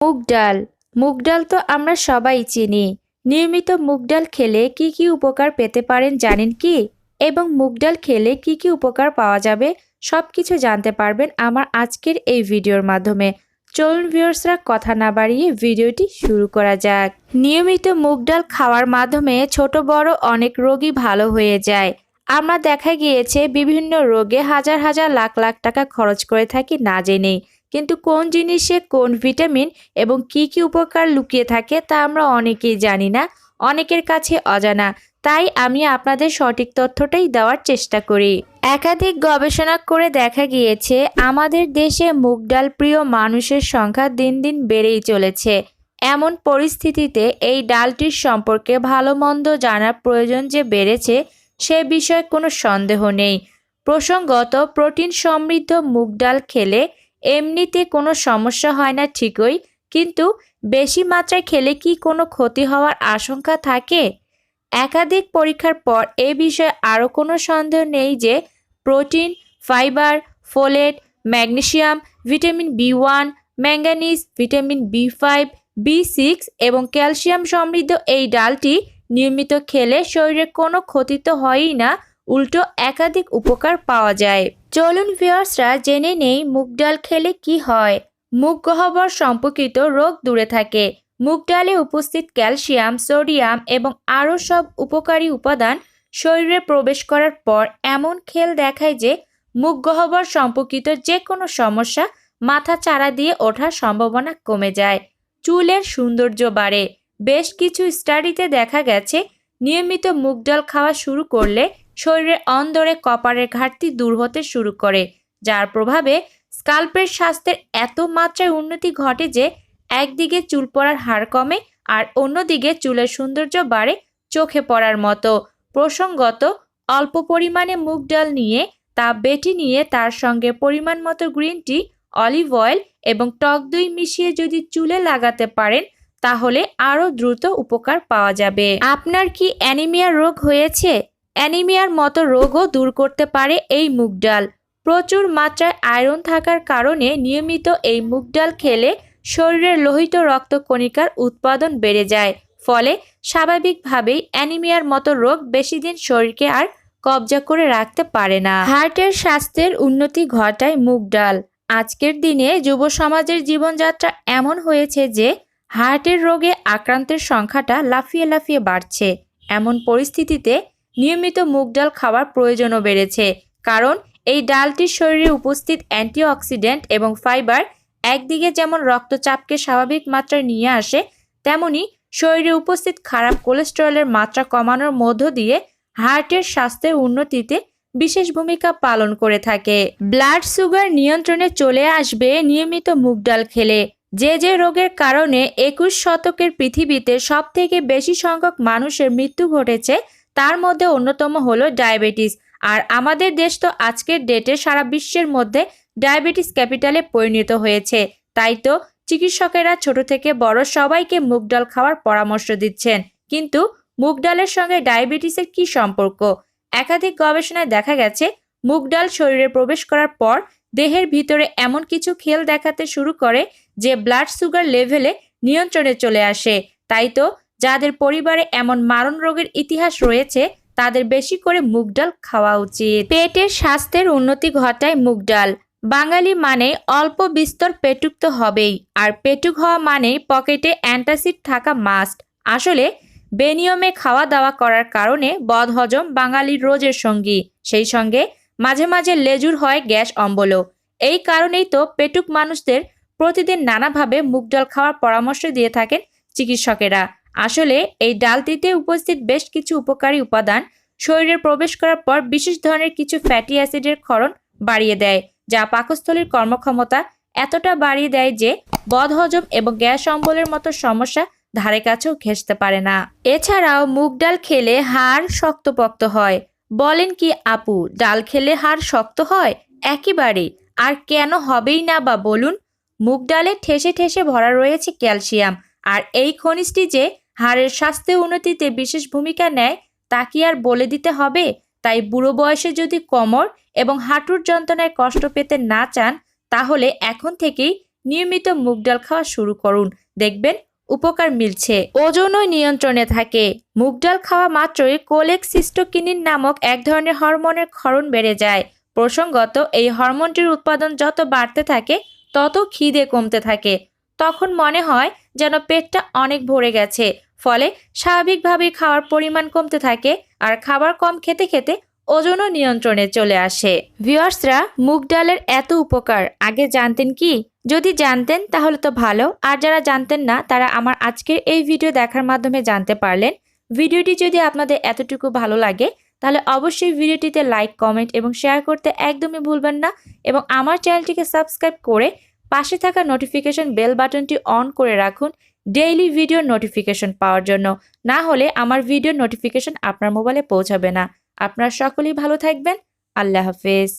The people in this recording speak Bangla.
মুগ ডাল। মুগ ডাল তো আমরা সবাই চিনি। নিয়মিত মুগ ডাল খেলে কি কি উপকার পেতে পারেন জানেন কি? এবং মুগ ডাল খেলে কি কি উপকার পাওয়া যাবে সব কিছু জানতে পারবেন আমার আজকের এই ভিডিওর মাধ্যমে। চলুন ভিউয়ার্সরা কথা না বাড়িয়ে ভিডিওটি শুরু করা যাক। নিয়মিত মুগ ডাল খাওয়ার মাধ্যমে ছোট বড় অনেক রোগী ভালো হয়ে যায়। আমরা দেখা গিয়েছে বিভিন্ন রোগে হাজার হাজার লাখ লাখ টাকা খরচ করে থাকি না জেনেই। কিন্তু কোন জিনিসে কোন ভিটামিন এবং কি কি উপকার লুকিয়ে থাকে তা আমরা অনেকেই জানি না, অনেকের কাছে অজানা। তাই আমি আপনাদের সঠিক তথ্যটাই দেওয়ার চেষ্টা করি। একাধিক গবেষণা করে দেখা গিয়েছে, আমাদের দেশে মুগ ডাল প্রিয় মানুষের সংখ্যা দিন দিন বেড়েই চলেছে। এমন পরিস্থিতিতে এই ডালটির সম্পর্কে ভালো মন্দ জানার প্রয়োজন যে বেড়েছে, সে বিষয়ে কোনো সন্দেহ নেই। প্রসঙ্গত, প্রোটিন সমৃদ্ধ মুগ ডাল খেলে এমনিতে কোনো সমস্যা হয় না ঠিকই, কিন্তু বেশি মাত্রায় খেলে কি কোনো ক্ষতি হওয়ার আশঙ্কা থাকে? একাধিক পরীক্ষার পর এ বিষয়ে আরও কোনো সন্দেহ নেই যে protein, fibre, folate magnesium vitamin B one, manganese, vitamin B five, B six এবং ক্যালসিয়াম সমৃদ্ধ এই ডালটি নিয়মিত খেলে শরীরে কোনো ক্ষতি তো হয়ই না উল্টো একাধিক উপকার পাওয়া যায়। চলুন ভিউয়ার্সরা জেনে নেই মুগ ডাল খেলে কি হয়। মুগ গহ্বর সম্পর্কিত রোগ দূরে থাকে। মুগ ডালে উপস্থিত ক্যালসিয়াম, সোডিয়াম এবং আরও সব উপকারী উপাদান শরীরে প্রবেশ করার পর এমন খেল দেখায় যে মুগ গহ্বর সম্পর্কিত যে কোনো সমস্যা মাথা চারা দিয়ে ওঠার সম্ভাবনা কমে যায়। চুলের সৌন্দর্য বাড়ে। বেশ কিছু স্টাডিতে দেখা গেছে, নিয়মিত মুগ ডাল খাওয়া শুরু করলে শরীরের অন্দরে কপারের ঘাটতি দূর হতে শুরু করে, যার প্রভাবে স্কাল্পের স্বাস্থ্যের এত মাত্রায় উন্নতি ঘটে যে একদিকে চুল পড়ার হার কমে আর অন্যদিকে চুলের সৌন্দর্য বাড়ে চোখে পড়ার মতো। প্রসঙ্গত, অল্প পরিমাণে মুগ ডাল নিয়ে তা বেটি নিয়ে তার সঙ্গে পরিমাণ মতো গ্রিন টি, অলিভ অয়েল এবং টক দই মিশিয়ে যদি চুলে লাগাতে পারেন, তাহলে আরও দ্রুত উপকার পাওয়া যাবে। আপনার কি অ্যানিমিয়া রোগ হয়েছে? অ্যানিমিয়ার মতো রোগও দূর করতে পারে এই মুগ ডাল প্রচুর মাত্রায় আয়রন থাকার কারণে নিয়মিত এই মুগ ডাল খেলে শরীরের লোহিত রক্তকণিকার উৎপাদন বেড়ে যায়। ফলে স্বাভাবিকভাবেই অ্যানিমিয়ার মতো রোগ বেশি দিন শরীরকে আর কবজা করে রাখতে পারে না। হার্টের স্বাস্থ্যের উন্নতি ঘটায় মুগ ডাল আজকের দিনে যুব সমাজের জীবনযাত্রা এমন হয়েছে যে হার্টের রোগে আক্রান্তের সংখ্যাটা লাফিয়ে লাফিয়ে বাড়ছে। এমন পরিস্থিতিতে নিয়মিত মুগ ডাল খাওয়ার প্রয়োজনও বেড়েছে। কারণ, এই ডালটির শরীরে উপস্থিত অ্যান্টিঅক্সিডেন্ট এবং ফাইবার একদিকে যেমন রক্তচাপকে স্বাভাবিক মাত্রায় নিয়ে আসে, তেমনি শরীরে উপস্থিত খারাপ কোলেস্টেরলের মাত্রা কমানোর মধ্য দিয়ে হার্টের স্বাস্থ্যের উন্নতিতে বিশেষ ভূমিকা পালন করে থাকে। ব্লাড সুগার নিয়ন্ত্রণে চলে আসবে নিয়মিত মুগ ডাল খেলে। যে যে রোগের কারণে একুশ শতকের পৃথিবীতে সব থেকে বেশি সংখ্যক মানুষের মৃত্যু ঘটেছে তার মধ্যে অন্যতম হলো ডায়াবেটিস। আর আমাদের দেশ তো আজকের ডেটে সারা বিশ্বের মধ্যে ডায়াবেটিস ক্যাপিটালে পরিণত হয়েছে। তাই তো চিকিৎসকেরা ছোট থেকে বড় সবাইকে মুগ ডাল খাওয়ার পরামর্শ দিচ্ছেন। কিন্তু মুগ ডালের সঙ্গে ডায়াবেটিসের কি সম্পর্ক? একাধিক গবেষণায় দেখা গেছে, মুগ ডাল শরীরে প্রবেশ করার পর দেহের ভিতরে এমন কিছু খেল দেখাতে শুরু করে যে ব্লাড সুগার লেভেলে নিয়ন্ত্রণে চলে আসে। তাই তো যাদের পরিবারে এমন মারণ রোগের ইতিহাস রয়েছে, তাদের বেশি করে মুগ ডাল খাওয়া উচিত। পেটের স্বাস্থ্যের উন্নতি ঘটায় মুগ ডাল। বাঙালি মানে অল্প বিস্তর পেটুক তো হবেই, আর পেটুক হওয়া মানেই পকেটে অ্যান্টাসিড থাকা মাস্ট। আসলে, বেনিয়মে খাওয়া দাওয়া করার কারণে বদহজম বাঙালির রোজের সঙ্গী। সেই সঙ্গে মাঝে মাঝে লেজুর হয় গ্যাস অম্বল এই কারণেই তো পেটুক মানুষদের প্রতিদিন নানাভাবে মুগ ডাল খাওয়ার পরামর্শ দিয়ে থাকেন চিকিৎসকেরা। আসলে এই ডালটিতে উপস্থিত বেশ কিছু উপকারী উপাদান শরীরে প্রবেশ করার পর বিশেষ ধরনের কিছু ফ্যাটি অ্যাসিডের ক্ষরণ বাড়িয়ে দেয়, যা পাকস্থলীর কর্মক্ষমতা এতটা বাড়িয়ে দেয় যে বদহজম এবং গ্যাস অম্বলের মতো সমস্যা ধারে কাছেও ঘেঁষতে পারে না। এছাড়াও মুগ ডাল খেলে হাড় শক্তপোক্ত হয়। বলেন কি, আপু, ডাল খেলে হাড় শক্ত হয়? একেবারে। আর কেন হবেই না বা বলুন? মুগ ডালে ঠেসে ঠেসে ভরা রয়েছে ক্যালসিয়াম, আর এই খনিজটি যে হাড়ের স্বাস্থ্য উন্নতিতে বিশেষ ভূমিকা নেয়, তা কি আর বলে দিতে হবে? তাই বুড়ো বয়সে যদি কোমর এবং হাঁটুর যন্ত্রণায় কষ্ট পেতে না চান, তাহলে এখন থেকেই নিয়মিত মুগ ডাল খাওয়া শুরু করুন। দেখবেন উপকার মিলছে। ওজনও নিয়ন্ত্রণে থাকে। মুগ ডাল খাওয়া মাত্রই কোলেক্সিস্টোকিনিন নামক এক ধরনের হরমোনের ক্ষরণ বেড়ে যায়। প্রসঙ্গত, এই হরমোনটির উৎপাদন যত বাড়তে থাকে, তত খিদে কমতে থাকে। তখন মনে হয় যেন পেটটা অনেক ভরে গেছে। ফলে স্বাভাবিকভাবেই খাওয়ার পরিমাণ কমতে থাকে আর খাবার কম খেতে খেতে ওজনও নিয়ন্ত্রণে চলে আসে। ভিউয়ার্সরা, মুগ ডালের এত উপকার, আগে জানতেন কি? যদি জানতেন, তাহলে তো ভালো। আর যারা জানতেন না, তারা আমার আজকের এই ভিডিও দেখার মাধ্যমে জানতে পারলেন। ভিডিওটি যদি আপনাদের এতটুকু ভালো লাগে, তাহলে অবশ্যই ভিডিওটিতে লাইক, কমেন্ট এবং শেয়ার করতে একদমই ভুলবেন না এবং আমার চ্যানেলটিকে সাবস্ক্রাইব করে পাশে থাকা নোটিফিকেশন বেল বাটনটি অন করে রাখুন ডেইলি ভিডিও নোটিফিকেশন পাওয়ার জন্য। না হলে আমার ভিডিও নোটিফিকেশন আপনার মোবাইলে পৌঁছাবে না। আপনার সকলেই ভালো থাকবেন। আল্লাহ হাফেজ।